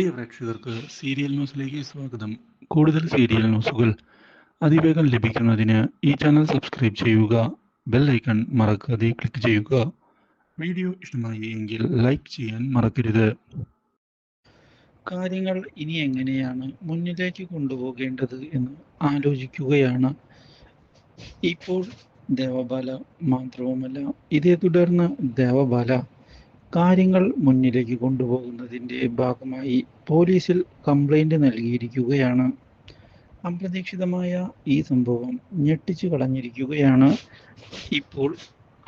പ്രിയ പ്രേക്ഷകർക്ക് സീരിയൽ ന്യൂസിലേക്ക് സ്വാഗതം. കൂടുതൽ സീരിയൽ ന്യൂസുകൾ അതിവേഗം ലഭിക്കുന്നതിന് ഈ ചാനൽ സബ്സ്ക്രൈബ് ചെയ്യുക ബെൽ ഐക്കൺ മറക്കാതെ ക്ലിക്ക് ചെയ്യുക. വീഡിയോ ഇഷ്ടമായി എങ്കിൽ ലൈക്ക് ചെയ്യാൻ മറക്കരുത്. കാര്യങ്ങൾ ഇനി എങ്ങനെയാണ് മുന്നിലേക്ക് കൊണ്ടുപോകേണ്ടത് എന്ന് ആലോചിക്കുകയാണ്. ഇപ്പോൾ ദേവബാല മാത്രവുമല്ല ഇതേ തുടർന്ന് ദേവബാല കാര്യങ്ങൾ മുന്നിലേക്ക് കൊണ്ടുപോകുന്നതിന്റെ ഭാഗമായി പോലീസിൽ കംപ്ലൈന്റ് നൽകിയിരിക്കുകയാണ്. അപ്രതീക്ഷിതമായ ഈ സംഭവം ഞെട്ടിച്ചു കളഞ്ഞിരിക്കുകയാണ് ഇപ്പോൾ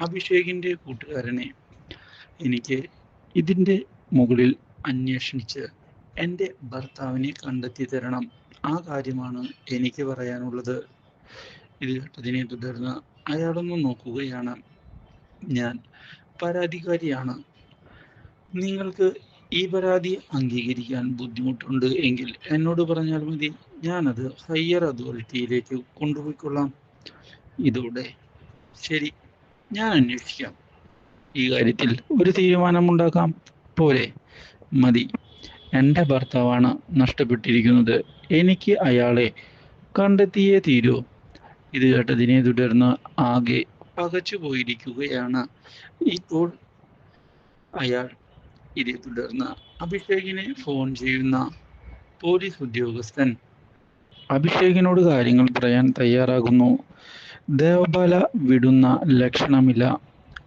അഭിഷേകിന്റെ കൂട്ടുകാരനെ. എനിക്ക് ഇതിന്റെ മുകളിൽ അന്വേഷിച്ച് എന്റെ ഭർത്താവിനെ കണ്ടെത്തി തരണം. ആ കാര്യമാണ് എനിക്ക് പറയാനുള്ളത്. ഇത് കേട്ടതിനെ തുടർന്ന് അയാളൊന്ന് നോക്കുകയാണ്. ഞാൻ പരാതിക്കാരിയാണ്. നിങ്ങൾക്ക് ഈ പരാതി അംഗീകരിക്കാൻ ബുദ്ധിമുട്ടുണ്ട് എങ്കിൽ എന്നോട് പറഞ്ഞാൽ മതി. ഞാനത് ഹയർ അതോറിറ്റിയിലേക്ക് കൊണ്ടുപോയിക്കൊള്ളാം. ഇതോടെ ശരി. ഞാൻ അന്വേഷിക്കാം. ഈ കാര്യത്തിൽ ഒരു തീരുമാനമുണ്ടാക്കാം. പോരെ. മതി. എന്റെ ഭർത്താവാണ് നഷ്ടപ്പെട്ടിരിക്കുന്നത്. എനിക്ക് അയാളെ കണ്ടെത്തിയേ തീരൂ. ഇത് കേട്ടതിനെ തുടർന്ന് ആകെ പകച്ചു പോയിരിക്കുകയാണ് ഇപ്പോൾ അയാൾ ഇതേ തുടർന്ന് അഭിഷേകിനെ ഫോൺ ചെയ്യുന്ന പോലീസ് ഉദ്യോഗസ്ഥൻ അഭിഷേകിനോട് കാര്യങ്ങൾ പറയാൻ തയ്യാറാകുന്നു. ദേവബാല വിടുന്ന ലക്ഷണമില്ല.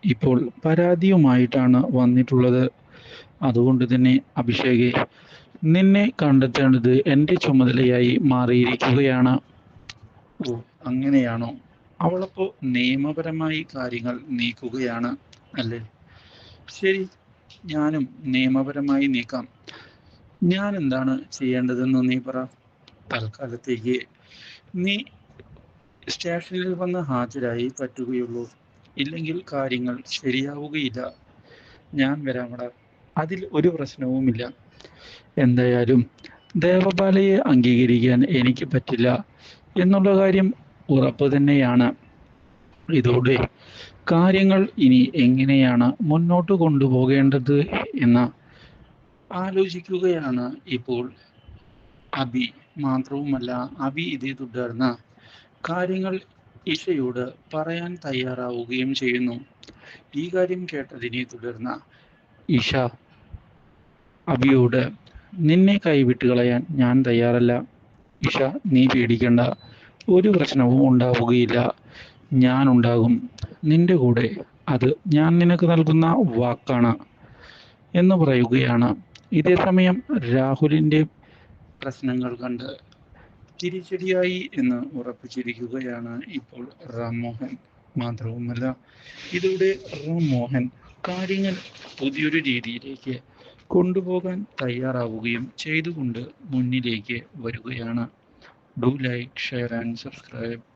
ഇപ്പോൾ പരാതിയുമായിട്ടാണ് വന്നിട്ടുള്ളത്. അതുകൊണ്ട് തന്നെ അഭിഷേകെ നിന്നെ കണ്ടെത്തേണ്ടത് എന്റെ ചുമതലയായി മാറിയിരിക്കുകയാണ്. അങ്ങനെയാണോ? അവളപ്പോ നിയമപരമായി കാര്യങ്ങൾ നീക്കുകയാണ് അല്ലേ? ശരി ഞാനും നിയമപരമായി നീക്കാം. ഞാൻ എന്താണ് ചെയ്യേണ്ടതെന്ന് നീ പറ. തൽക്കാലത്തേക്ക് നീ സ്റ്റേഷനിൽ വന്ന് ഹാജരായി പറ്റുകയുള്ളൂ. ഇല്ലെങ്കിൽ കാര്യങ്ങൾ ശരിയാവുകയില്ല. ഞാൻ വരാമടാ. അതിൽ ഒരു പ്രശ്നവുമില്ല. എന്തായാലും ദേവപാലയെ അംഗീകരിക്കാൻ എനിക്ക് പറ്റില്ല എന്നുള്ള കാര്യം ഉറപ്പ് തന്നെയാണ്. ഇതോടെ കാര്യങ്ങൾ ഇനി എങ്ങനെയാണ് മുന്നോട്ട് കൊണ്ടുപോകേണ്ടത് എന്ന് ആലോചിക്കുകയാണ് ഇപ്പോൾ അബി. മാത്രവുമല്ല അബി ഇതേ തുടർന്ന് കാര്യങ്ങൾ ഇഷയോട് പറയാൻ തയ്യാറാവുകയും ചെയ്യുന്നു. ഈ കാര്യം കേട്ടതിനെ തുടർന്ന് ഇഷ അബിയോട് നിന്നെ കൈവിട്ട് കളയാൻ ഞാൻ തയ്യാറല്ല. ഇഷ നീ പേടിക്കണ്ട. ഒരു പ്രശ്നവും ഉണ്ടാവുകയില്ല. ഞാൻ ഉണ്ടാകും നിന്റെ കൂടെ അത് ഞാൻ നിനക്ക് നൽകുന്ന വാക്കാണ് എന്ന് പറയുകയാണ്. ഇതേ സമയം രാഹുലിന്റെ പ്രശ്നങ്ങൾ കണ്ട് തിരിച്ചടിയായി എന്ന് ഉറപ്പിച്ചിരിക്കുകയാണ് ഇപ്പോൾ റാം മോഹൻ മാത്രവുമല്ല ഇതോടെ റാം മോഹൻ കാര്യങ്ങൾ പുതിയൊരു രീതിയിലേക്ക് കൊണ്ടുപോകാൻ തയ്യാറാവുകയും ചെയ്തുകൊണ്ട് മുന്നിലേക്ക് വരികയാണ്. Do like share and subscribe